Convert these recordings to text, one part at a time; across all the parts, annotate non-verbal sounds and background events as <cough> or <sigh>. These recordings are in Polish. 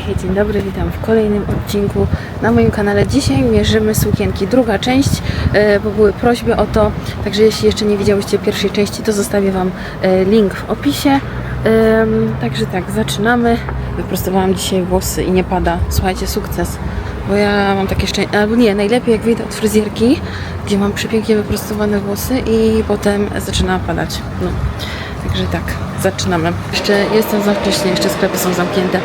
Hej, dzień dobry, witam w kolejnym odcinku na moim kanale. Dzisiaj mierzymy sukienki, druga część, e, bo były prośby o to, także jeśli jeszcze nie widziałyście pierwszej części, to zostawię Wam e, link w opisie. Także tak, zaczynamy. Wyprostowałam dzisiaj włosy i nie pada. Słuchajcie, sukces. Bo ja mam takie szczęście, albo nie, najlepiej jak wyjdę od fryzjerki, gdzie mam przepięknie wyprostowane włosy i potem zaczyna padać. No. Także tak, zaczynamy. Jeszcze jestem za wcześnie, jeszcze sklepy są zamknięte.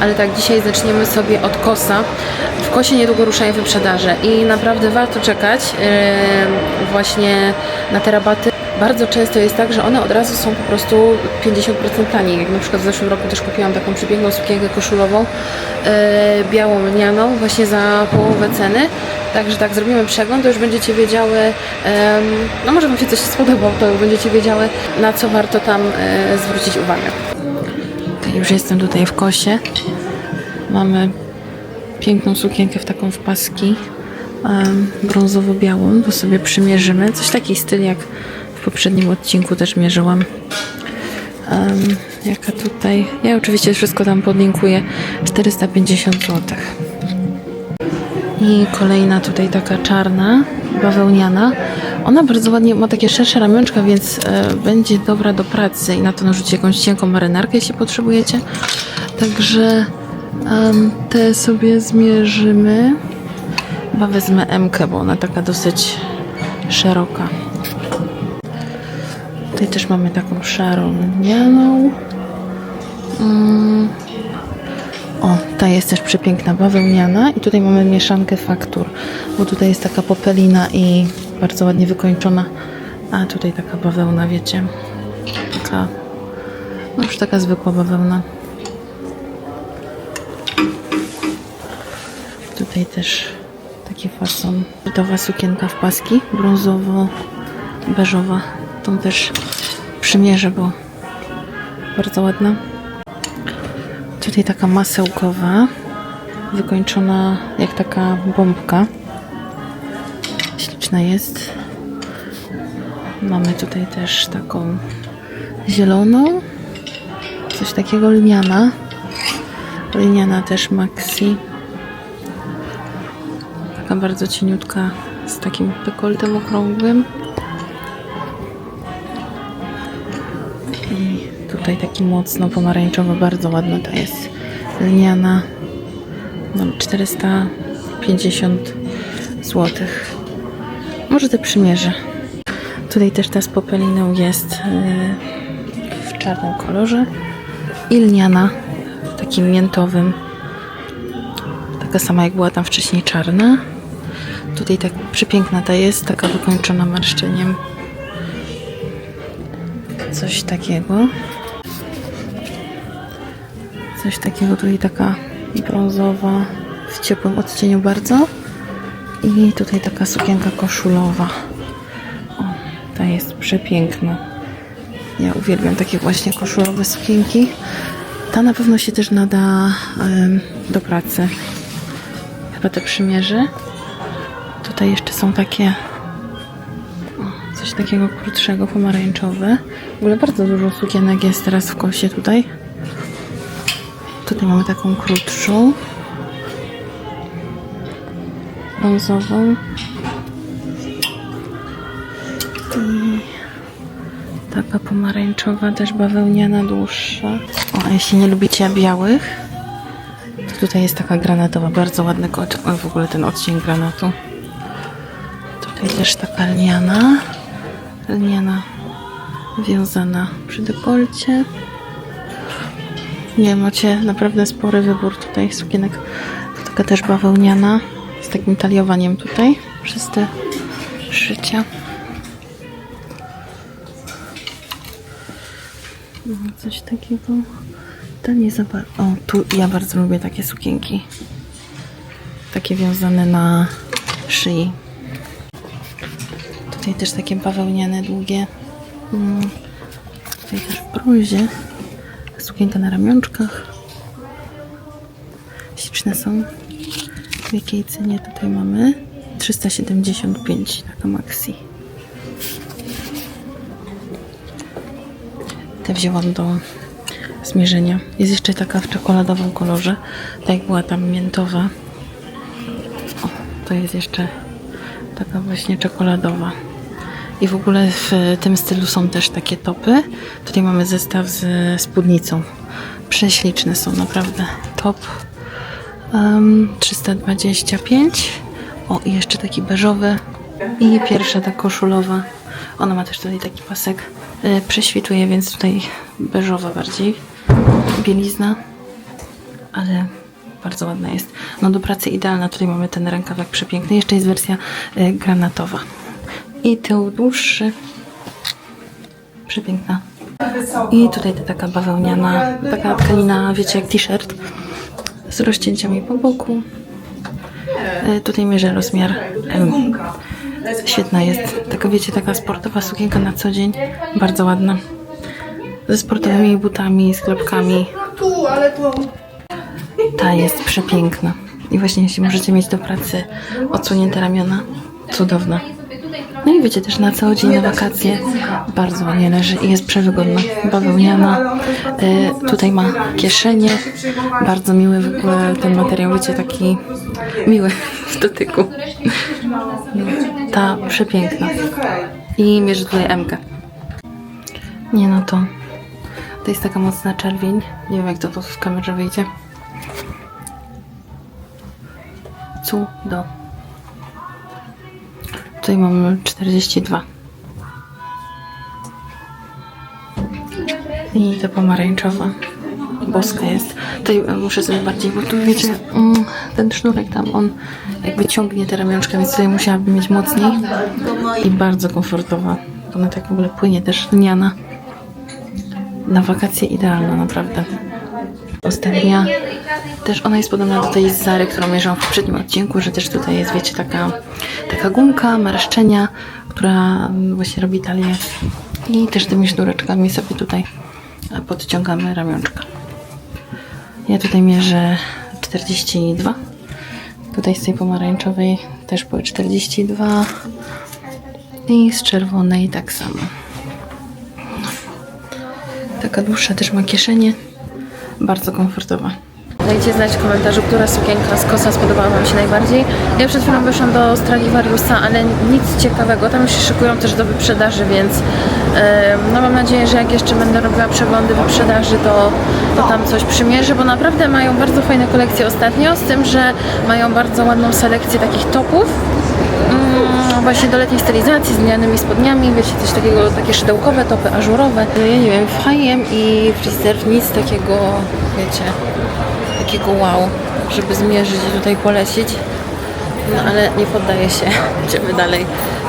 Ale tak, dzisiaj zaczniemy sobie od kosa. W kosie niedługo ruszają wyprzedaże i naprawdę warto czekać yy, właśnie na te rabaty. Bardzo często jest tak, że one od razu są po prostu 50% taniej. Jak na przykład w zeszłym roku też kupiłam taką przepiękną sukienkę koszulową, yy, białą lnianą, właśnie za połowę ceny. Także tak, zrobimy przegląd, to już będziecie wiedziały, em, no może Wam się coś spodobał, to będziecie wiedziały, na co warto tam e, zwrócić uwagę. Już jestem tutaj w kosie. Mamy piękną sukienkę w taką w paski, brązowo-białą, to sobie przymierzymy. Coś taki styl jak poprzednim odcinku też mierzyłam. Em, jaka tutaj, ja oczywiście wszystko tam podlinkuję, 450 złotych. I kolejna tutaj taka czarna, bawełniana. Ona bardzo ładnie ma takie szersze ramionczka, więc e, będzie dobra do pracy i na to narzucić jakąś cienką marynarkę, jeśli potrzebujecie. Także em, te sobie zmierzymy. Chyba wezmę M, bo ona taka dosyć szeroka. Tutaj też mamy taką szarą lnianą. Mm. O, ta jest też przepiękna, bawełniana i tutaj mamy mieszankę faktur, bo tutaj jest taka popelina i bardzo ładnie wykończona, a tutaj taka bawełna, wiecie, taka, no już taka zwykła bawełna. Tutaj też taki fason, gotowa sukienka w paski, brązowo-beżowa, tą też przymierzę, bo bardzo ładna. Tutaj taka masełkowa, wykończona jak taka bombka. Śliczna jest. Mamy tutaj też taką zieloną, coś takiego lniana. Lniana też maxi. Taka bardzo cieniutka z takim dekoltem okrągłym. Tutaj taki mocno pomarańczowy, bardzo ładna to jest lniana. No, 450 zł. Może te przymierzę. Tutaj też ta z popeliną jest yy, w czarnym kolorze i lniana w takim miętowym. Taka sama jak była tam wcześniej czarna. Tutaj tak przepiękna ta jest, taka wykończona marszczeniem. Coś takiego. Coś takiego tutaj taka brązowa w ciepłym odcieniu bardzo. I tutaj taka sukienka koszulowa. O, ta jest przepiękna. Ja uwielbiam takie właśnie koszulowe sukienki. Ta na pewno się też nada do pracy. Chyba te przymierzy. Tutaj jeszcze są takie o, coś takiego krótszego, pomarańczowe. W ogóle bardzo dużo sukienek jest teraz w kosie tutaj. Tutaj mamy taką krótszą. Brązową. I taka pomarańczowa, też bawełniana, dłuższa. O, a jeśli nie lubicie białych, to tutaj jest taka granatowa, bardzo ładny kot. O, w ogóle ten odcień granatu. Tutaj też taka lniana. Lniana wiązana przy dekolcie. Nie, macie naprawdę spory wybór tutaj sukienek. Taka też bawełniana z takim taliowaniem tutaj przez te szycia. No, coś takiego. To nie za bardzo. O, tu ja bardzo lubię takie sukienki. Takie wiązane na szyi. Tutaj też takie bawełniane, długie. Mm. Tutaj też w brązie. Sukienka na ramionczkach. Śliczne są. W jakiej cenie tutaj mamy? 375, taka maxi. Te wzięłam do zmierzenia. Jest jeszcze taka w czekoladowym kolorze, tak jak była tam miętowa. O, to jest jeszcze taka właśnie czekoladowa. I w ogóle w tym stylu są też takie topy. Tutaj mamy zestaw z spódnicą. Prześliczne są naprawdę. Top um, 325. O, i jeszcze taki beżowy. I pierwsza ta koszulowa. Ona ma też tutaj taki pasek. Y, prześwituje, więc tutaj beżowa bardziej. Bielizna. Ale bardzo ładna jest. No do pracy idealna. Tutaj mamy ten rękawek przepiękny. Jeszcze jest wersja y, granatowa. I tył dłuższy. Przepiękna. I tutaj ta taka bawełniana, taka tkanina, wiecie, jak t-shirt z rozcięciami po boku. E, Tutaj mierzę rozmiar M. Świetna jest. Taka, wiecie, taka sportowa sukienka na co dzień. Bardzo ładna. Ze sportowymi butami, z klapkami. Ta jest przepiękna. I właśnie jeśli możecie mieć do pracy odsłonięte ramiona, cudowna. No i wiecie, też na cały dzień na wakacje bardzo ładnie leży i jest przewygodna. Bawełniana. E, tutaj ma kieszenie. Bardzo miły w ogóle ten materiał, wiecie, taki miły <laughs> w dotyku. Ta przepiękna. I mierzy tutaj M. Nie no to. To jest taka mocna czerwień. Nie wiem jak to, to w kamerze wyjdzie. Cudo. Tutaj mamy 42. I to pomarańczowa. Boska jest. Tutaj e, muszę sobie bardziej, bo tu wiecie, mm, ten sznurek tam, on jakby ciągnie te ramionczka, więc tutaj musiałabym mieć mocniej. I bardzo komfortowa. Ona tak w ogóle płynie też lniana. Na wakacje idealna, naprawdę. Ostatnia. Też ona jest podobna do tej Zary, którą mierzyłam w poprzednim odcinku, że też tutaj jest, wiecie, taka, taka gumka, marszczenia, która mm, właśnie robi talię. I też tymi sznureczkami sobie tutaj podciągamy ramionczka. Ja tutaj mierzę 42. Tutaj z tej pomarańczowej też były 42. I z czerwonej tak samo. Taka dłuższa też ma kieszenie. Bardzo komfortowa. Dajcie znać w komentarzu, która sukienka z kosa spodobała Wam się najbardziej. Ja przed chwilą wyszłam do Stradivariusa, ale nic ciekawego. Tam się szykują też do wyprzedaży, więc e, no mam nadzieję, że jak jeszcze będę robiła przeglądy wyprzedaży, to, to tam coś przymierzę, bo naprawdę mają bardzo fajne kolekcje ostatnio, z tym, że mają bardzo ładną selekcję takich topów. Właśnie do letniej stylizacji z lnianymi spodniami, wiecie, coś takiego, takie szydełkowe topy, ażurowe. Ja nie wiem, w H&M i w Reserve nic takiego, wiecie, takiego wow, żeby zmierzyć i tutaj polecić. No ale nie poddaję się, <laughs> idziemy dalej.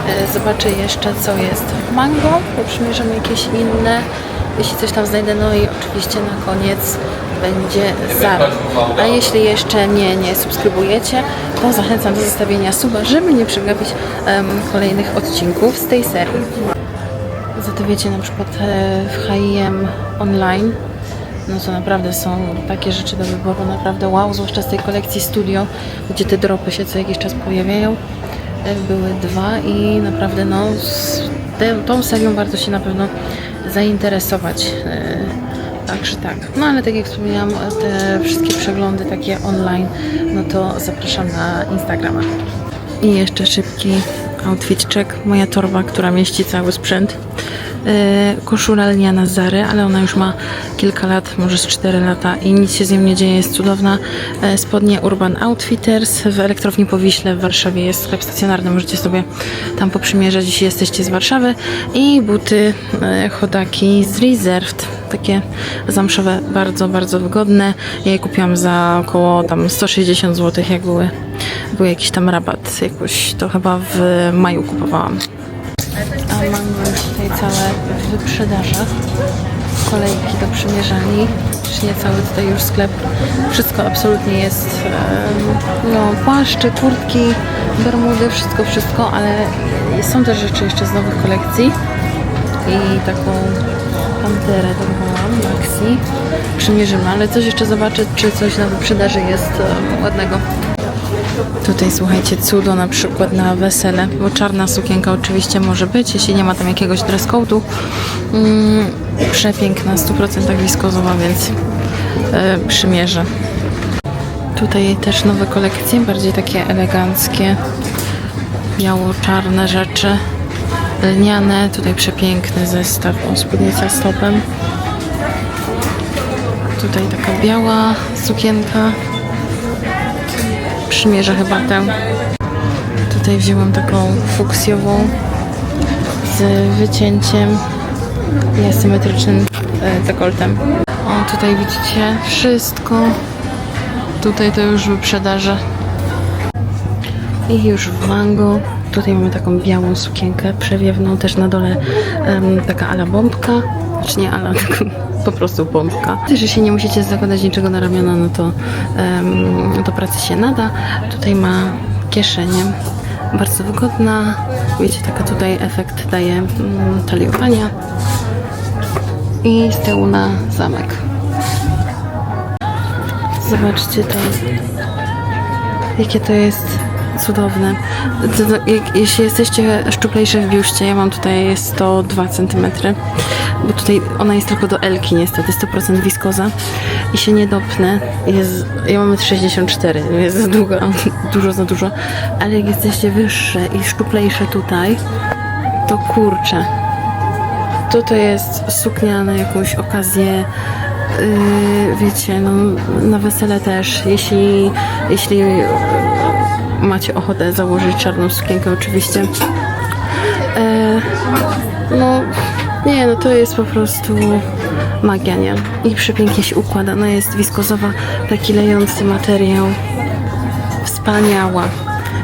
E, Zobaczę jeszcze co jest Mango, bo jakieś inne. Jeśli coś tam znajdę, no i oczywiście na koniec będzie Zara. A jeśli jeszcze mnie nie subskrybujecie, to zachęcam do zostawienia suba, żeby nie przegapić em, kolejnych odcinków z tej serii. Za to wiecie, na przykład e, w H&M online no to naprawdę są takie rzeczy do wyboru, naprawdę wow, zwłaszcza z tej kolekcji Studio, gdzie te dropy się co jakiś czas pojawiają. E, Były dwa i naprawdę no z te, tą serią warto się na pewno zainteresować. E, Także tak. No ale tak jak wspomniałam, te wszystkie przeglądy takie online, no to zapraszam na Instagrama. I jeszcze szybki outfit check. Moja torba, która mieści cały sprzęt. Yy, koszula lniana z Zary, ale ona już ma kilka lat, może z 4 lata i nic się z nią nie dzieje, jest cudowna. Yy, spodnie Urban Outfitters w Elektrowni Powiśle w Warszawie jest sklep stacjonarny, możecie sobie tam poprzymierzać, jeśli jesteście z Warszawy. I buty yy, chodaki z Reserved, takie zamszowe, bardzo, bardzo wygodne. Ja je kupiłam za około tam 160 zł, jak były, był jakiś tam rabat, jakoś to chyba w maju kupowałam. A tutaj całe w wyprzedażach. Kolejki do przymierzalni. Czy nie cały tutaj już sklep. Wszystko absolutnie jest. No, płaszcze, kurtki, bermudy, wszystko, wszystko, ale są też rzeczy jeszcze z nowych kolekcji. I taką panterę dorwałam, Maxi. Przymierzymy, ale coś jeszcze zobaczę, czy coś na wyprzedaży jest ładnego. Tutaj słuchajcie, cudo na przykład na wesele, bo czarna sukienka oczywiście może być, jeśli nie ma tam jakiegoś dress code'u. Mm, Przepiękna, 100% wiskozowa, więc e, przymierzę. Tutaj też nowe kolekcje, bardziej takie eleganckie, biało-czarne rzeczy, lniane, tutaj przepiękny zestaw, o spódnica z topem. Tutaj taka biała sukienka, przymierzę chyba tę. Tutaj wzięłam taką fuksjową z wycięciem i asymetrycznym e, dekoltem. O, tutaj widzicie wszystko. Tutaj to już wyprzedaże. I już w mango. Tutaj mamy taką białą sukienkę przewiewną, też na dole em, taka ala bombka. Znaczy nie ala, <laughs> tylko po prostu bombka. Też, że się nie musicie zakładać niczego na ramiona, no to em, do pracy się nada. Tutaj ma kieszenie. Bardzo wygodna. Wiecie, taka tutaj efekt daje mm, taliowania. I z tyłu na zamek. Zobaczcie to. Jakie to jest cudowne. Jeśli jesteście szczuplejsze w biuście, ja mam tutaj 102 cm, tutaj ona jest tylko do Elki niestety, 100% wiskoza i się nie dopnę. Jest, ja mam 64, jest za długo, <laughs> dużo za dużo, ale jak jesteście wyższe i szczuplejsze tutaj, to kurczę. To to jest suknia na jakąś okazję Yy, wiecie, no, na wesele też, jeśli, jeśli yy, macie ochotę założyć czarną sukienkę oczywiście. E, no, nie, no to jest po prostu magia, nie? I przepięknie się układa, ona jest wiskozowa, taki lejący materiał. Wspaniała.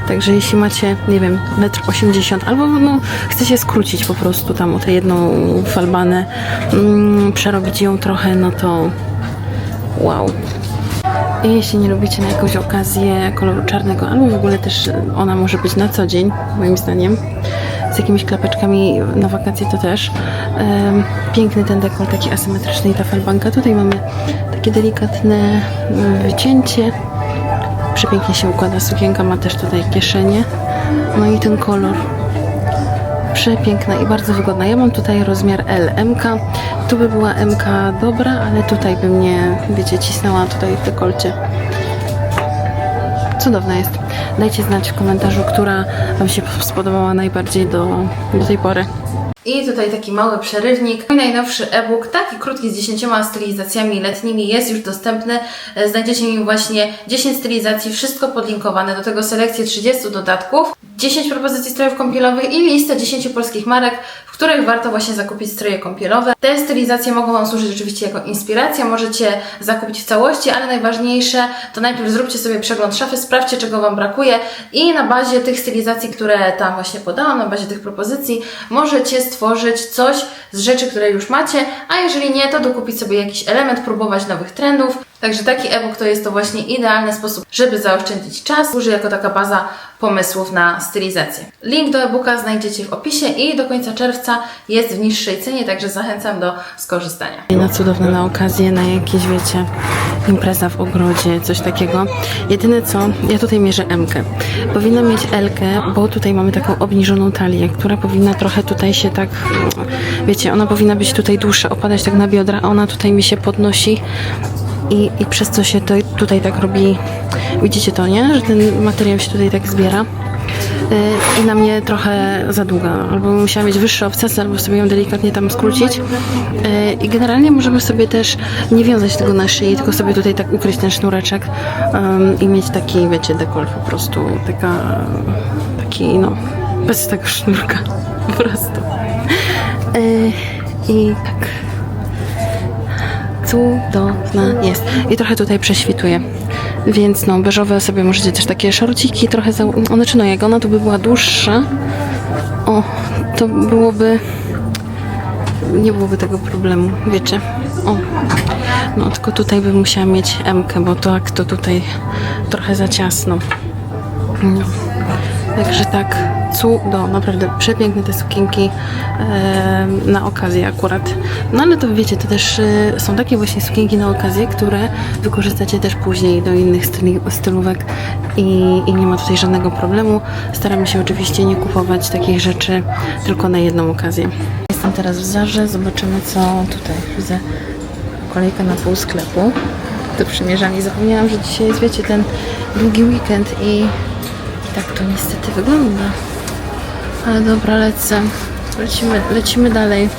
Także jeśli macie, nie wiem, 1,80 m albo no, chcecie skrócić po prostu tam o tę jedną falbanę, mm, przerobić ją trochę, no to wow. I jeśli nie lubicie na jakąś okazję koloru czarnego, albo w ogóle też ona może być na co dzień, moim zdaniem, jakimiś klapeczkami na wakacje to też. Piękny ten dekol, taki asymetryczny i ta falbanka. Tutaj mamy takie delikatne wycięcie. Przepięknie się układa sukienka, ma też tutaj kieszenie. No i ten kolor. Przepiękna i bardzo wygodna. Ja mam tutaj rozmiar L, MK. Tu by była MK dobra, ale tutaj by mnie, wiecie, cisnęła tutaj w dekolcie. Cudowna jest. Dajcie znać w komentarzu, która Wam się spodobała najbardziej do, do tej pory. I tutaj taki mały przerywnik. Mój najnowszy e-book, taki krótki z 10 stylizacjami letnimi jest już dostępny. E, Znajdziecie mi właśnie 10 stylizacji, wszystko podlinkowane, do tego selekcję 30 dodatków, 10 propozycji strojów kąpielowych i listę 10 polskich marek, w których warto właśnie zakupić stroje kąpielowe. Te stylizacje mogą Wam służyć oczywiście jako inspiracja, możecie zakupić w całości, ale najważniejsze to najpierw zróbcie sobie przegląd szafy, sprawdźcie czego Wam brakuje i na bazie tych stylizacji, które tam właśnie podałam, na bazie tych propozycji, możecie stworzyć coś z rzeczy, które już macie, a jeżeli nie, to dokupić sobie jakiś element, próbować nowych trendów. Także taki e-book to jest to właśnie idealny sposób, żeby zaoszczędzić czas. Służy jako taka baza pomysłów na stylizację. Link do e-booka znajdziecie w opisie i do końca czerwca jest w niższej cenie, także zachęcam do skorzystania. Na cudowne na okazję, na jakieś wiecie, impreza w ogrodzie, coś takiego. Jedyne co, ja tutaj mierzę M-kę. Powinna mieć L-kę, bo tutaj mamy taką obniżoną talię, która powinna trochę tutaj się tak, wiecie, ona powinna być tutaj dłuższa, opadać tak na biodra, a ona tutaj mi się podnosi i, i przez co się to tutaj tak robi, widzicie to, nie? Że ten materiał się tutaj tak zbiera. Yy, I na mnie trochę za długa, albo musiała mieć wyższe obcasy, albo sobie ją delikatnie tam skrócić. Yy, I generalnie możemy sobie też nie wiązać tego na szyi, tylko sobie tutaj tak ukryć ten sznureczek i mieć taki, wiecie, dekol po prostu, taka, taki, no, bez tego sznurka, po prostu. Yy, I tak cudowna jest. I trochę tutaj prześwituje. Więc no, beżowe sobie możecie też takie szorciki trochę za... One czy no, jak ona tu by była dłuższa, o, to byłoby... Nie byłoby tego problemu, wiecie. O, no tylko tutaj bym musiała mieć M-kę, bo tak to tutaj trochę za ciasno. No. Także tak. Cudo, naprawdę przepiękne te sukienki na okazję akurat. No ale to wiecie, to też e, są takie właśnie sukienki na okazję, które wykorzystacie też później do innych styli, stylówek i, i nie ma tutaj żadnego problemu. Staramy się oczywiście nie kupować takich rzeczy tylko na jedną okazję. Jestem teraz w Zarze, zobaczymy co tutaj. Widzę kolejka na pół sklepu do przymierzania. Zapomniałam, że dzisiaj jest, wiecie, ten długi weekend i tak to niestety wygląda. Ale dobra, lecę. Lecimy, lecimy dalej.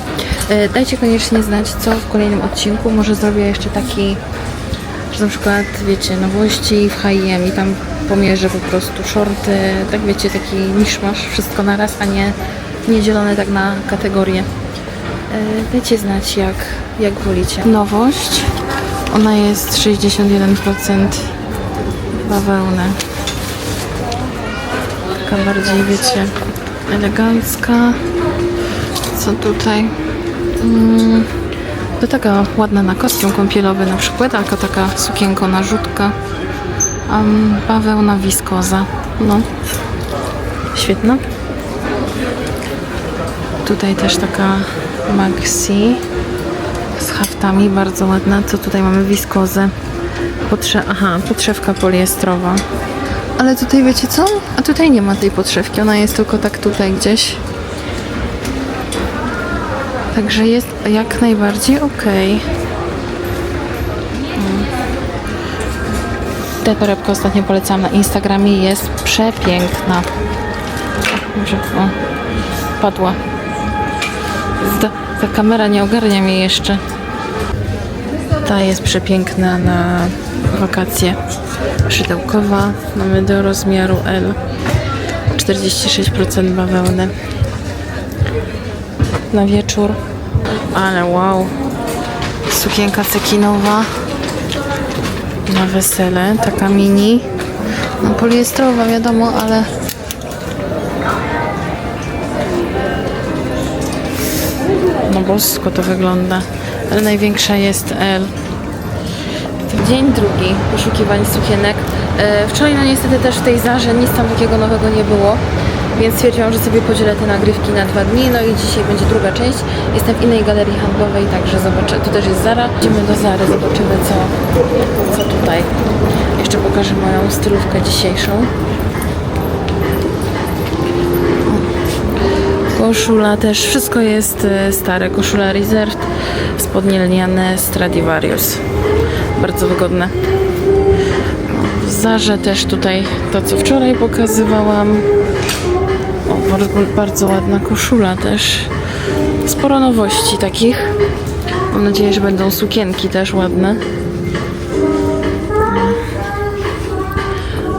E, dajcie koniecznie znać, co w kolejnym odcinku. Może zrobię jeszcze taki, że na przykład, wiecie, nowości w H&M i tam pomierzę po prostu shorty, tak wiecie, taki miszmasz, wszystko naraz, a nie, nie dzielone tak na kategorie. E, Dajcie znać, jak, jak wolicie. Nowość. Ona jest 61% bawełny. Taka bardziej, wiecie, elegancka. Co tutaj? Mm, to taka ładna na kostium kąpielowy na przykład, albo taka sukienko narzutka. Um, bawełna wiskoza. No. Świetna. Tutaj też taka maxi z haftami, bardzo ładna. Co tutaj mamy? Wiskozę. Potrze Aha, podszewka poliestrowa. Ale tutaj wiecie co? A tutaj nie ma tej podszewki, ona jest tylko tak tutaj gdzieś. Także jest jak najbardziej ok. Tę torebkę ostatnio polecałam na Instagramie jest przepiękna. Może padła. Ta, ta kamera nie ogarnia mnie jeszcze. Ta jest przepiękna na wakacje. Szydełkowa. Mamy do rozmiaru L. 46% bawełny. Na wieczór. Ale wow. Sukienka cekinowa. Na wesele. Taka mini. No poliestrowa wiadomo, ale No bosko to wygląda. Ale największa jest L. Dzień drugi poszukiwań sukienek. E, wczoraj no niestety też w tej Zarze nic tam takiego nowego nie było. Więc stwierdziłam, że sobie podzielę te nagrywki na dwa dni. No i dzisiaj będzie druga część. Jestem w innej galerii handlowej, także zobaczę. Tu też jest Zara. Idziemy do Zary, zobaczymy co, co tutaj. Jeszcze pokażę moją stylówkę dzisiejszą. Koszula też, wszystko jest e, stare. Koszula Reserved, spodnie lniane Stradivarius. Bardzo wygodne. W Zarze też tutaj to, co wczoraj pokazywałam. O, bardzo, bardzo ładna koszula też. Sporo nowości takich. Mam nadzieję, że będą sukienki też ładne.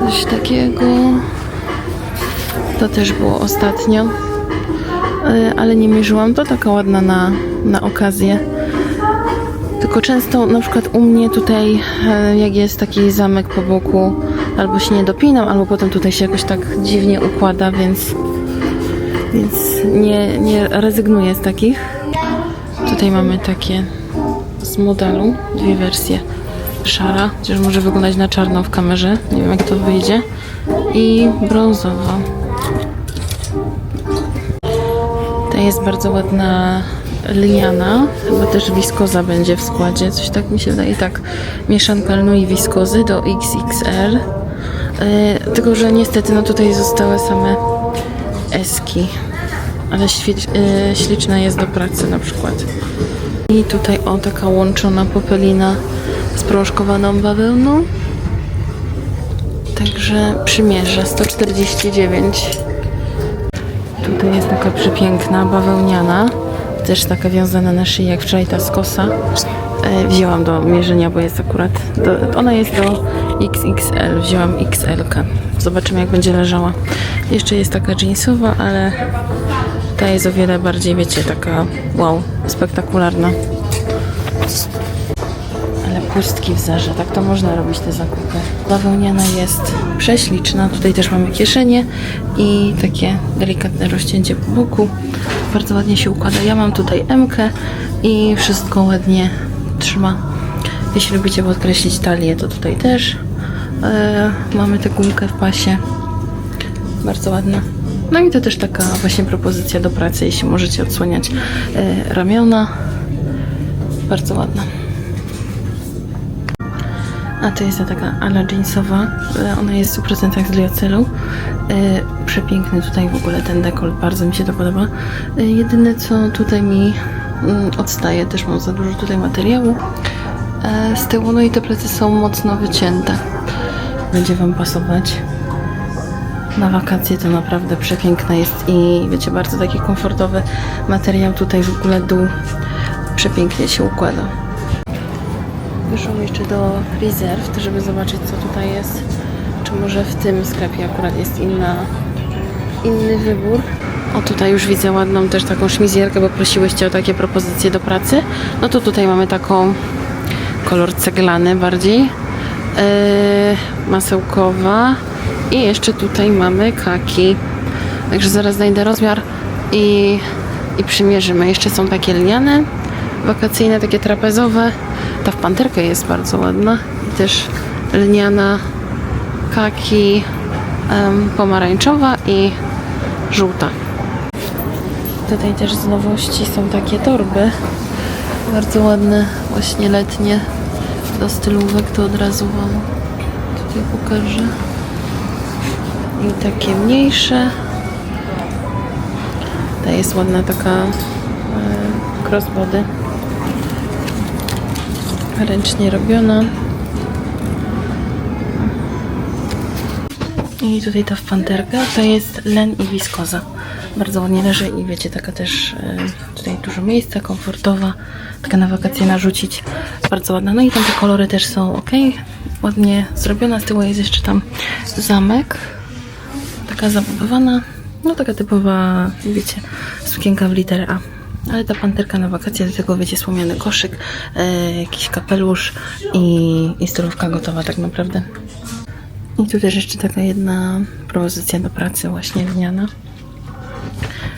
Coś takiego. To też było ostatnio ale nie mierzyłam. To taka ładna na, na okazję. Tylko często na przykład u mnie tutaj, e, jak jest taki zamek po boku, albo się nie dopinam, albo potem tutaj się jakoś tak dziwnie układa, więc, więc nie, nie rezygnuję z takich. Tutaj mamy takie z modelu, dwie wersje. Szara, chociaż może wyglądać na czarno w kamerze, nie wiem jak to wyjdzie. I brązowa. Ta jest bardzo ładna lniana, chyba też wiskoza będzie w składzie, coś tak mi się wydaje. Tak, mieszanka lnu i wiskozy do XXL. Yy, tylko, że niestety no tutaj zostały same eski, ale yy, śliczna jest do pracy na przykład. I tutaj o, taka łączona popelina z proszkowaną bawełną. Także przymierzę 149. Tutaj jest taka przepiękna, bawełniana. Też taka wiązana na szyi, jak wczoraj ta skosa. E, wzięłam do mierzenia, bo jest akurat... Do, ona jest do XXL. Wzięłam XL. -kę. Zobaczymy, jak będzie leżała. Jeszcze jest taka jeansowa, ale ta jest o wiele bardziej, wiecie, taka wow, spektakularna. Pustki w zarze, tak to można robić te zakupy. Bawełniana jest prześliczna. Tutaj też mamy kieszenie i takie delikatne rozcięcie po boku. Bardzo ładnie się układa. Ja mam tutaj M i wszystko ładnie trzyma. Jeśli lubicie podkreślić talię, to tutaj też. E, mamy tę gumkę w pasie. Bardzo ładna. No i to też taka właśnie propozycja do pracy, jeśli możecie odsłaniać e, ramiona. Bardzo ładna. A to jest ta taka ala jeansowa. E, Ona jest w 100% z liocelu. E, Przepiękny tutaj w ogóle ten dekolt, bardzo mi się to podoba. E, Jedyne co tutaj mi mm, odstaje, też mam za dużo tutaj materiału z tyłu, no i te plecy są mocno wycięte. Będzie Wam pasować. Na wakacje to naprawdę przepiękne jest i wiecie, bardzo taki komfortowy materiał. Tutaj w ogóle dół przepięknie się układa. Wyszłam jeszcze do Reserve, żeby zobaczyć co tutaj jest. Czy może w tym sklepie akurat jest inna, inny wybór. O tutaj już widzę ładną też taką szmizjerkę, bo prosiłyście o takie propozycje do pracy. No to tutaj mamy taką kolor ceglany bardziej. Yy, masełkowa i jeszcze tutaj mamy kaki. Także zaraz znajdę rozmiar i, i przymierzymy. Jeszcze są takie lniane, wakacyjne, takie trapezowe. Ta w panterkę jest bardzo ładna. I też lniana, kaki, pomarańczowa i żółta. Tutaj też z nowości są takie torby. Bardzo ładne, właśnie letnie. Do stylówek to od razu Wam tutaj pokażę. I takie mniejsze. Ta jest ładna taka e, crossbody. Ręcznie robiona. I tutaj ta w panterkę to jest len i wiskoza. Bardzo ładnie leży i wiecie, taka też e, tutaj dużo miejsca, komfortowa, taka na wakacje narzucić. Bardzo ładna. No i tam te kolory też są ok, ładnie zrobiona. Z tyłu jest jeszcze tam zamek, taka zabudowana, no taka typowa, wiecie, sukienka w literę A. Ale ta panterka na wakacje, do tego wiecie, słomiany koszyk, e, jakiś kapelusz i, i gotowa tak naprawdę. I tu też jeszcze taka jedna propozycja do pracy właśnie lniana.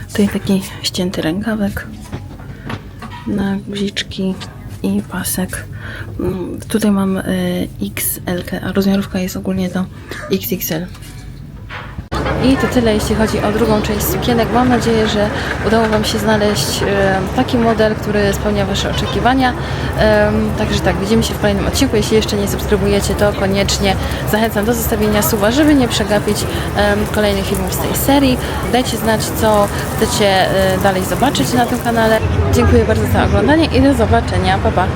Tutaj taki ścięty rękawek na guziczki i pasek. Mm, Tutaj mam y, XL, a rozmiarówka jest ogólnie to XXL. I to tyle, jeśli chodzi o drugą część sukienek. Mam nadzieję, że udało Wam się znaleźć taki model, który spełnia Wasze oczekiwania. Także tak, widzimy się w kolejnym odcinku. Jeśli jeszcze nie subskrybujecie, to koniecznie zachęcam do zostawienia suba, żeby nie przegapić kolejnych filmów z tej serii. Dajcie znać, co chcecie e, dalej zobaczyć na tym kanale. Dziękuję bardzo za oglądanie i do zobaczenia. Pa, pa!